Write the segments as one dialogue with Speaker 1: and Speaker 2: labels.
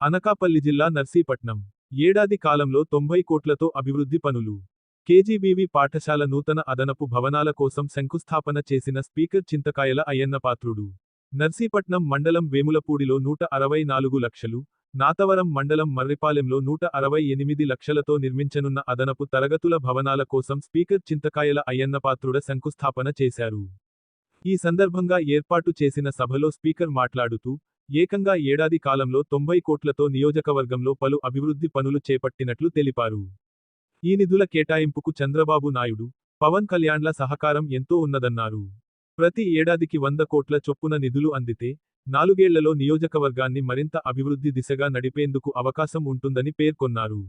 Speaker 1: అనకాపల్లి జిల్లా నర్సీపట్నం. ఏడాది కాలంలో తొంభై కోట్లతో అభివృద్ధి పనులు. కేజీబీవి పాఠశాల నూతన అదనపు భవనాల కోసం శంకుస్థాపన చేసిన స్పీకర్ చింతకాయల అయ్యన్నపాత్రుడు నర్సీపట్నం మండలం వేములపూడిలో నూట అరవై నాలుగు లక్షలు నాతవరం మండలం మర్రిపాలెంలో నూట అరవై ఎనిమిది లక్షలతో నిర్మించనున్న అదనపు తరగతుల భవనాల కోసం స్పీకర్ చింతకాయల అయ్యన్నపాత్రుడ శంకుస్థాపన చేశారు. ఈ సందర్భంగా ఏర్పాటు చేసిన సభలో స్పీకర్ మాట్లాడుతూ ఏకంగా ఏడాది కాలంలో తొంభై కోట్లతో నియోజకవర్గంలో పలు అభివృద్ధి పనులు చేపట్టినట్లు తెలిపారు. ఈ నిధుల కేటాయింపుకు చంద్రబాబు నాయుడు పవన్ కళ్యాణ్ల సహకారం ఎంతో ఉన్నదన్నారు. ప్రతి ఏడాదికి వంద కోట్ల చొప్పున నిధులు అందితే నాలుగేళ్ళలో నియోజకవర్గాన్ని మరింత అభివృద్ధి దిశగా నడిపేందుకు అవకాశం ఉంటుందని పేర్కొన్నారు.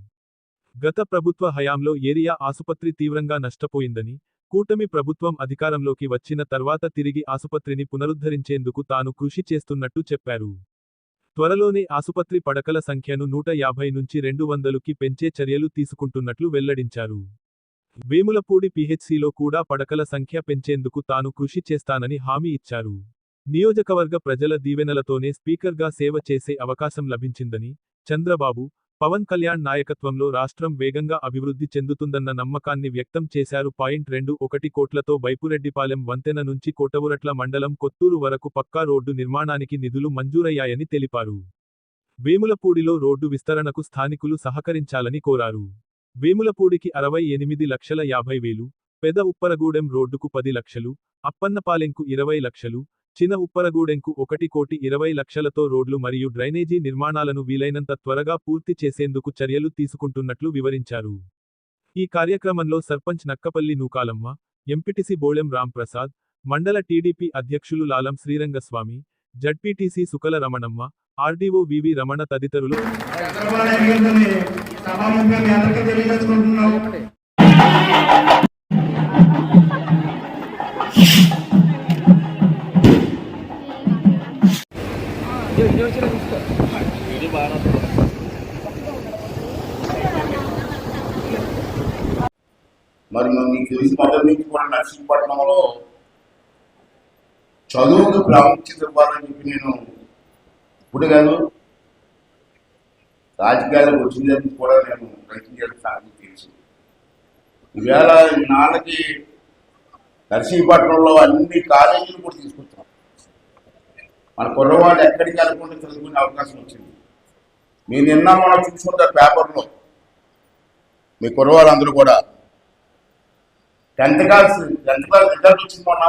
Speaker 1: గత ప్రభుత్వ హయాంలో ఏరియా ఆసుపత్రి తీవ్రంగా నష్టపోయిందని కూటమి ప్రభుత్వం అధికారంలోకి వచ్చిన తర్వాత తిరిగి ఆసుపత్రిని పునరుద్ధరించేందుకు తాను కృషి చేస్తున్నట్టు చెప్పారు. త్వరలోనే ఆసుపత్రి పడకల సంఖ్యను నూట యాభై నుంచి రెండు వందలుకి పెంచే చర్యలు తీసుకుంటున్నట్లు వెల్లడించారు. వేములపూడి పీహెచ్సీలో కూడా పడకల సంఖ్య పెంచేందుకు తాను కృషి చేస్తానని హామీ ఇచ్చారు. నియోజకవర్గ ప్రజల దీవెనలతోనే స్పీకర్గా సేవ చేసే అవకాశం లభించిందని చంద్రబాబు పవన్ కళ్యాణ్ నాయకత్వంలో రాష్ట్రం వేగంగా అభివృద్ధి చెందుతుందన్న నమ్మకాన్ని వ్యక్తం చేశారు పాయింట్ రెండు ఒకటి కోట్లతో బైపురెడ్డిపాలెం వంతెన నుంచి కోటవురట్ల మండలం కొత్తూరు వరకు పక్కా రోడ్డు నిర్మాణానికి నిధులు మంజూరయ్యాయని తెలిపారు. వేములపూడిలో రోడ్డు విస్తరణకు స్థానికులు సహకరించాలని కోరారు. వేములపూడికి అరవై ఎనిమిది లక్షల యాభై వేలు పెద ఉప్పరగూడెం రోడ్డుకు పది లక్షలు అప్పన్నపాలెంకు ఇరవై లక్షలు చిన్న ఉప్పరగూడెంకు ఒకటి కోటి ఇరవై లక్షలతో రోడ్లు మరియు డ్రైనేజీ నిర్మాణాలను వీలైనంత త్వరగా పూర్తి చేసేందుకు చర్యలు తీసుకుంటున్నట్లు వివరించారు. ఈ కార్యక్రమంలో సర్పంచ్ నక్కపల్లి నూకాలమ్మ ఎంపిటిసి బోళెం రాంప్రసాద్ మండల టీడీపీ అధ్యక్షులు Lalam Srirangaswamy ZPTC Sukala Ramanamma RDO V V Ramana తదితరులు
Speaker 2: మరి మనం మీకు తెలిసి మొదటి నుంచి కూడా నర్సింపట్నంలో చదువుకు ప్రాముఖ్యత ఇవ్వాలని చెప్పి నేను ఇప్పుడు కాదు రాజకీయాలకు వచ్చిందని కూడా నేను ప్రయత్నం చేస్తానని తెలుసు ఈవేళ నాన్నకి నర్సీపట్నంలో అన్ని కాలేజీలు కూడా తీసుకొచ్చాం. మన కుర్రవాళ్ళు ఎక్కడికి వెళ్ళకుండా చదువుకునే అవకాశం వచ్చింది. మీరు నిన్న మనం చూసుకుంటారు పేపర్లో మీ కుర్రవాళ్ళందరూ కూడా tenth class tenth class result వచ్చింది మొన్న.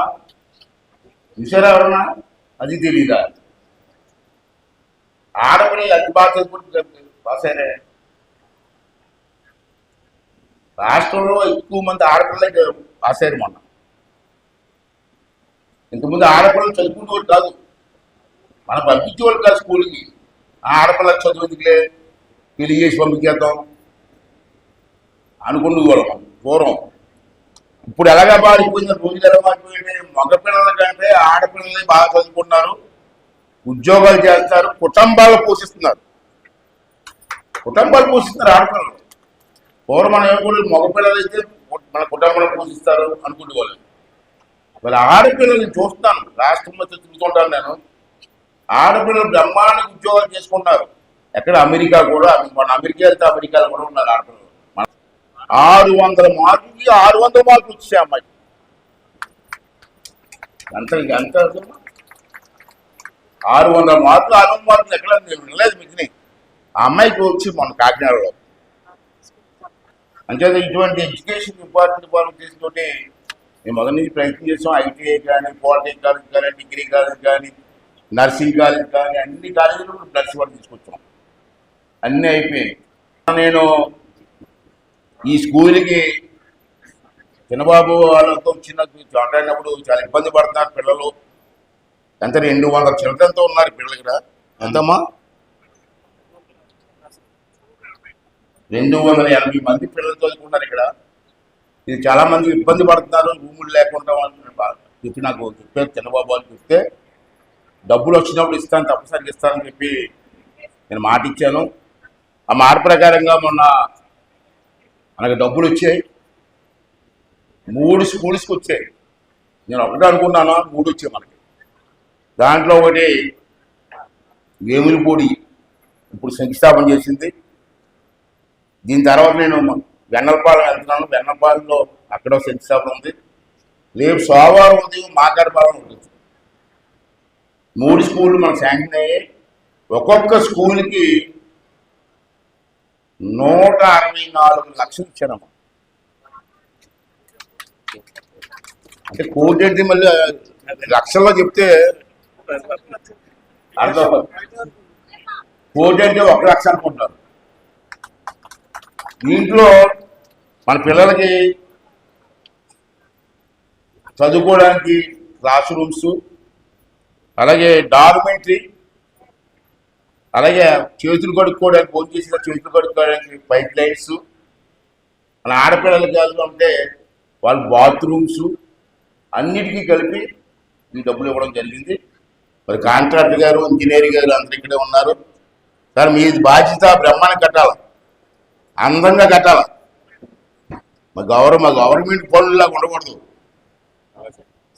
Speaker 2: చూసారా ఎవరన్నా? అది తెలీదా? ఆడపిల్లలు ఎంత బాగా చదువుకుంటే పాస్ అయ్యారే రాష్ట్రంలో ఎక్కువ మంది ఆడపిల్లలకి పాస్ అయ్యారు మొన్న. ఇంతకుముందు ఆడపిల్లలు చదువుకునేవారు కాదు. మనం పంపించేవాళ్ళు కాదు స్కూల్కి. ఆ చదువుకులే పెళ్ళి చేసి పంపించేద్దాం. అనుకునేవాళ్ళం మనం. పూర్వం ఇప్పుడు ఎలాగా మారిపోయింది రోజులు ఎలా మారిపోయింది మగపిల్లల కంటే ఆడపిల్లల్ని బాగా చదువుకుంటున్నారు. ఉద్యోగాలు చేస్తారు. కుటుంబాలు పోషిస్తున్నారు. కుటుంబాలు పోషిస్తున్నారు ఆడపిల్లలు. పూర్వం మనం ఏమనుకుంటే మగపిల్లలు అయితే మన కుటుంబాలు పోషిస్తారు అనుకునేవాళ్ళు వాళ్ళ ఆడపిల్లల్ని చూస్తాను రాష్ట్రంలో తిరుగుతుంటాను నేను. ఆడపిల్లలు బ్రహ్మాండ ఉద్యోగాలు చేసుకుంటారు ఎక్కడ? అమెరికా కూడా. మన అమెరికా వెళ్తే అమెరికాలో కూడా ఉన్నారు ఆడపిల్లలు. ఆరు వందల మార్కులకి ఆరు వందల మార్కులు వచ్చాయి అమ్మాయి. అంత అంత అవుతుందమ్మా? ఆరు వందల మార్కులు ఆరు వందల మార్కులు ఎక్కడ వినలేదు మిగిలిన ఆ అమ్మాయికి వచ్చి మన కాకినాడలో. అంచేత ఇటువంటి ఎడ్యుకేషన్ డిపార్ట్మెంట్ డిపార్ట్మెంట్ తీసుకుంటే మేము మొదటి నుంచి ప్రయత్నం చేసాం. ఐటీఐ కానీ పాలిటెక్ కాలేజ్ కానీ డిగ్రీ కాలేజ్ కానీ నర్సింగ్ కాలేజ్ కానీ అన్ని కాలేజీలు ఇప్పుడు నర్సింగ్ వాళ్ళు తీసుకొచ్చాం. అన్నీ అయిపోయాయి. నేను ఈ స్కూల్కి చిన్నబాబు వాళ్ళతో చిన్న మాట్లాడినప్పుడు చాలా ఇబ్బంది పడుతున్నారు పిల్లలు. ఎంత రెండు వందల చిల్డ్రన్తో ఉన్నారు పిల్లలు ఇక్కడ ఎంతమ్మా? రెండు వందల ఎనభై మంది పిల్లలు చదువుకుంటారు ఇక్కడ. ఇది చాలా మంది ఇబ్బంది పడుతున్నారు రూములు లేకుండా చెప్పి నాకు చెప్పారు చిన్నబాబు వాళ్ళు చెప్తే డబ్బులు వచ్చినప్పుడు ఇస్తాను తప్పనిసరిగా ఇస్తానని చెప్పి నేను మాట ఇచ్చాను ఆ మాట ప్రకారంగా మొన్న మనకి డబ్బులు వచ్చాయి. మూడు స్కూల్స్కి వచ్చాయి. నేను ఒకటే అనుకున్నాను? మూడు వచ్చాయి మనకి. దాంట్లో ఒకటి వేములపూడి ఇప్పుడు శంకుస్థాపన చేసింది. దీని తర్వాత నేను వెన్నలపాలెం వెళ్తున్నాను. వెన్నపాలెంలో అక్కడ శంకుస్థాపన ఉంది. రేపు సోమవారం ఉదయం మాకాడపాలెం ఉంటుంది. మూడు స్కూళ్ళు మనకు శాంక్షన్ అయ్యాయి. ఒక్కొక్క స్కూల్కి నూట అరవై నాలుగు లక్షలు ఇచ్చారమ్మ అంటే కోటి అంటే మళ్ళీ లక్షల్లో చెప్తే అర్థం కోటి అంటే ఒక లక్ష అనుకుంటారు. దీంట్లో మన పిల్లలకి చదువుకోవడానికి క్లాస్ రూమ్స్ అలాగే డార్మెంటరీ అలాగే చేతులు కడుక్కోవడానికి ఫోన్ చేసిన చేతులు కడుక్కోవడానికి పైప్ లైట్స్ మన ఆడపిల్లలకి కావాలంటే వాళ్ళ బాత్రూమ్స్ అన్నిటికీ కలిపి ఈ డబ్బులు ఇవ్వడం జరిగింది. మరి కాంట్రాక్టర్ గారు ఇంజనీర్ గారు అందరు ఇక్కడే ఉన్నారు. సార్ మీ బాధ్యత బ్రహ్మాండం కట్టాలి? అందంగా కట్టాలి? మా గవర్న మా గవర్నమెంట్ పనుల్లాగా ఉండకూడదు.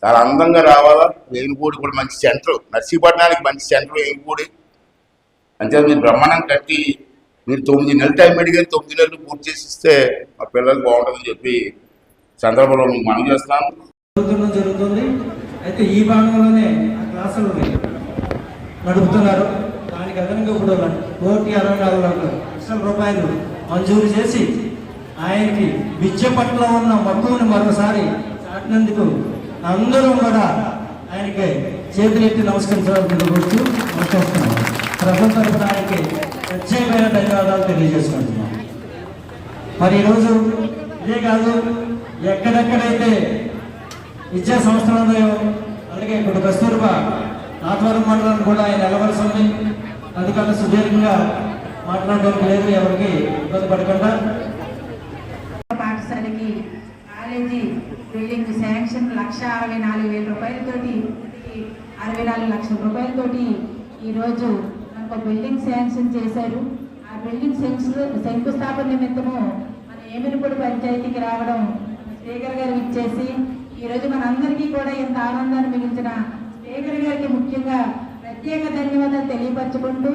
Speaker 2: చాలా అందంగా రావాలా? వేణుపూడి కూడా మంచి సెంటర్ నర్సీపట్నానికి మంచి సెంటర్ వేణుపూడి అంతే మీరు బ్రహ్మాండం కట్టి మీరు తొమ్మిది నెలలు టైం అడిగారు తొమ్మిది నెలలు పూర్తి చేసి ఇస్తే మా పిల్లలకు బాగుంటుందని చెప్పి సందర్భంలో మీకు మనం చేస్తున్నాను
Speaker 3: జరుగుతుంది. అయితే ఈ భాగంలోనే క్లాసులు నడుపుతున్నారు. దానికి అదనంగా ఇప్పుడు కోటి అరవై నాలుగు లక్షల రూపాయలు మంజూరు చేసి ఆయనకి విద్య పట్ల ఉన్న మక్కువని మరోసారి చాటినందుకు అందరూ కూడా ఆయనకి చేతులెత్తి నమస్కరించాలని కోరుతూ నమస్కరిస్తున్నాం ప్రభుత్వ తరపున ఆయనకి ప్రత్యేకమైన ధన్యవాదాలు తెలియజేసుకుంటున్నాం. మరి ఈరోజు ఇదే కాదు ఎక్కడెక్కడైతే విద్యా సంస్థలు ఉన్నాయో అలాగే ఇప్పుడు కస్తూర్బా నాథవరం మండలం కూడా ఆయన నిలవలసి ఉంది. అందుకన్నా సుదీర్ఘంగా మాట్లాడడానికి లేదు ఎవరికి ఇబ్బంది పడకుండా.
Speaker 4: పాఠశాలకి కాలేజీ బిల్డింగ్ శాంక్షన్ లక్ష అరవై నాలుగు వేల రూపాయలతోటి అరవై నాలుగు లక్షల రూపాయలతోటి ఈరోజు ఒక బిల్డింగ్ శాంక్షన్ చేశారు. ఆ బిల్డింగ్ శంకు శంకుస్థాపన నిమిత్తము మన ఏమినిపూడి పంచాయతీకి రావడం స్పీకర్ గారు ఇచ్చేసి ఈరోజు మనందరికీ కూడా ఎంత ఆనందాన్ని మిగిల్చిన స్పీకర్ గారికి ముఖ్యంగా ప్రత్యేక ధన్యవాదాలు తెలియపరచుకుంటూ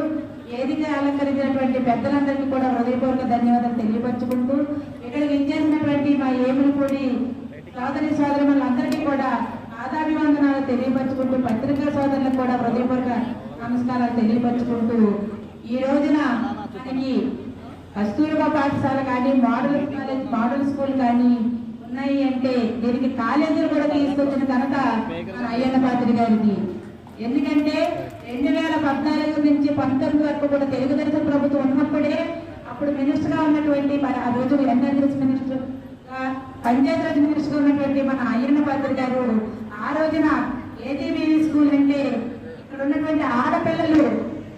Speaker 4: వేదిక అలంకరించినటువంటి పెద్దలందరికీ కూడా హృదయపూర్వక ధన్యవాదాలు తెలియపరచుకుంటూ ఇక్కడ విచ్చేసినటువంటి మా ఏములపూడి సోదరి సోదరులందరికీ కూడా ఆదాభివందనాలు తెలియపరచుకుంటూ పత్రికా సోదరులకు కూడా హృదయపూర్వక నమస్కారాలు తెలియపరుచుకుంటూ ఈ రోజున మనకి కస్తూరిబా పాఠశాల కానీ మోడల్ కాలేజ్ మోడల్ స్కూల్ కానీ ఉన్నాయి అంటే దీనికి కాలేజీలు కూడా తీసుకొచ్చిన ఘనత మన అయ్యన్న పాత్రి గారికి ఎందుకంటే రెండు వేల పద్నాలుగు నుంచి పంతొమ్మిది వరకు కూడా తెలుగుదేశం ప్రభుత్వం ఉన్నప్పుడే అప్పుడు మినిస్టర్గా ఉన్నటువంటి మన ఆ రోజు ఎన్ఆర్ఎస్ మినిస్టర్గా పంచాయతీరాజ్ మినిస్టర్ ఉన్నటువంటి మన అయ్యన్న పాత్రి గారు ఆ రోజున ఏజీబీవీ స్కూల్ అంటే ఉన్నటువంటి ఆడపిల్లలు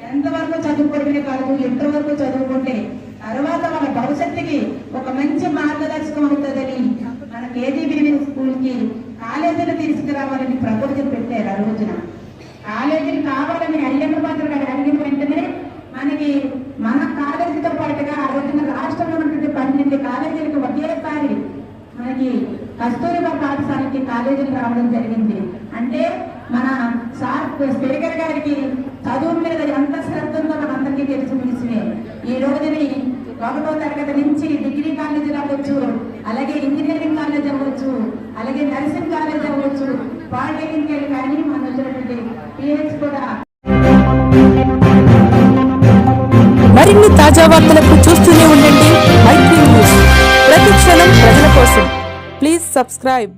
Speaker 4: ఎంత వరకు చదువుకోవడమే కాదు ఎంతవరకు చదువుకుంటే తర్వాత మన భవిష్యత్తుకి ఒక మంచి మార్గదర్శకం అవుతుందని మన కేజీబీ స్కూల్కి కాలేజీలు తీసుకురావాలని ప్రభుత్వం పెట్టారు ఆ రోజున. కాలేజీలు కావాలని అయ్యన్న పాత్ర అడిగిన వెంటనే మనకి మన కాలేజీతో పాటుగా ఆ రోజున రాష్ట్రంలో ఉన్నటువంటి పన్నెండు కాలేజీలకు ఒకేసారి మనకి కస్తూరిబా పాఠశాలకి కాలేజీలు రావడం జరిగింది. అంటే మన సార్ స్పీకర్ గారికి చదువు మీద ఎంత శ్రద్ధ ఉందో మనందరికీ తెలిసిన. విషయమే ఈ రోజుని ఒకటో తరగతి నుంచి డిగ్రీ కాలేజీలు అవ్వచ్చు అలాగే ఇంజనీరింగ్ కాలేజ్ అవ్వచ్చు అలాగే నర్సింగ్ కాలేజ్ అవ్వచ్చు పాలిటెక్నికల్ కానీ మన వచ్చినటువంటి పిహెచ్ కూడా.
Speaker 5: మరిన్ని తాజా వార్తలకు చూస్తూనే ఉండండి మైత్రి న్యూస్. ప్రతి క్షణం ప్రజల కోసం. Please subscribe.